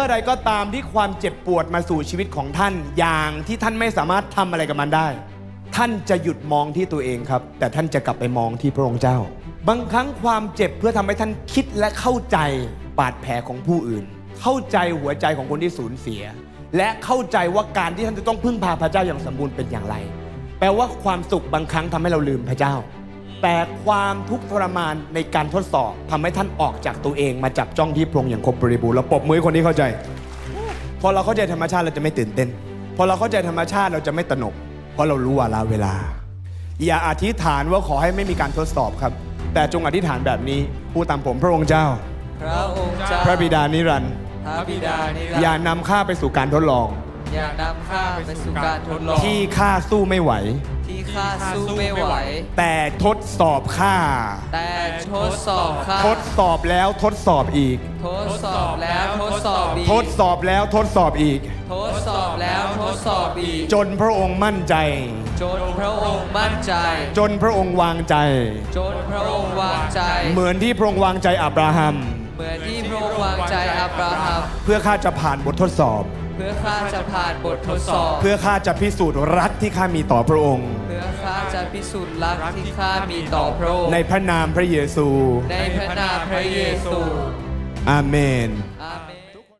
มื่อไรก็ตามที่ความเจ็บปวดมาสู่ชีวิตของท่าน อย่างที่ท่านไม่สามารถทำอะไรกับมันได้ ท่านจะหยุดมองที่ตัวเองครับ แต่ท่านจะกลับไปมองที่พระองค์เจ้า บางครั้งความเจ็บเพื่อทำให้ท่านคิดและเข้าใจบาดแผลของผู้อื่น เข้าใจหัวใจของคนที่สูญเสีย และเข้าใจว่าการที่ท่านจะต้องพึ่งพาพระเจ้าอย่างสมบูรณ์เป็นอย่างไร แปลว่าความสุขบางครั้งทำให้เราลืมพระเจ้า แต่ความทุกข์ทรมานในการทดสอบทำให้ท่านออกจากตัวเองมาจับจ้องที่พระองค์อย่างครบบริบูรณ์เราปรบมือให้คนที่เข้าใจ พอเราเข้าใจธรรมชาติเราจะไม่ตื่นเต้น พอเราเข้าใจธรรมชาติเราจะไม่ตระหนก เพราะเรารู้วาระเวลา อย่าอธิษฐานว่าขอให้ไม่มีการทดสอบครับ แต่จงอธิษฐานแบบนี้พูดตามผมพระองค์เจ้า พระองค์เจ้าพระบิดานิรันดร์พระบิดานิรันดร์อย่านำข้าไปสู่การทดลอง อย่านำข้าไปสู่การทดลองที่ข้าสู้ไม่ไหวที่ ข้าสู้ไม่ไหว แต่ทดสอบข้าแต่ทดสอบข้าทดสอบแล้วทดสอบอีก ทดสอบแล้วทดสอบอีกทดสอบแล้วทดสอบอีก ทดสอบแล้วทดสอบอีก จนพระองค์มั่นใจ จนพระองค์มั่นใจ จนพระองค์วางใจ จนพระองค์วางใจ เหมือนที่พระองค์วางใจอับราฮัม เหมือนที่พระองค์วางใจอับราฮัม เพื่อข้าจะผ่านบททดสอบ เพื่อข้าจะผ่านบททดสอบ เพื่อข้าจะพิสูจน์รักที่ข้ามีต่อพระองค์เพื่อข้า จะพิสูจน์รักที่ข้ามีต่อพระองค์ในพระนามพระเยซู ในพระนามพระเยซู อาเมน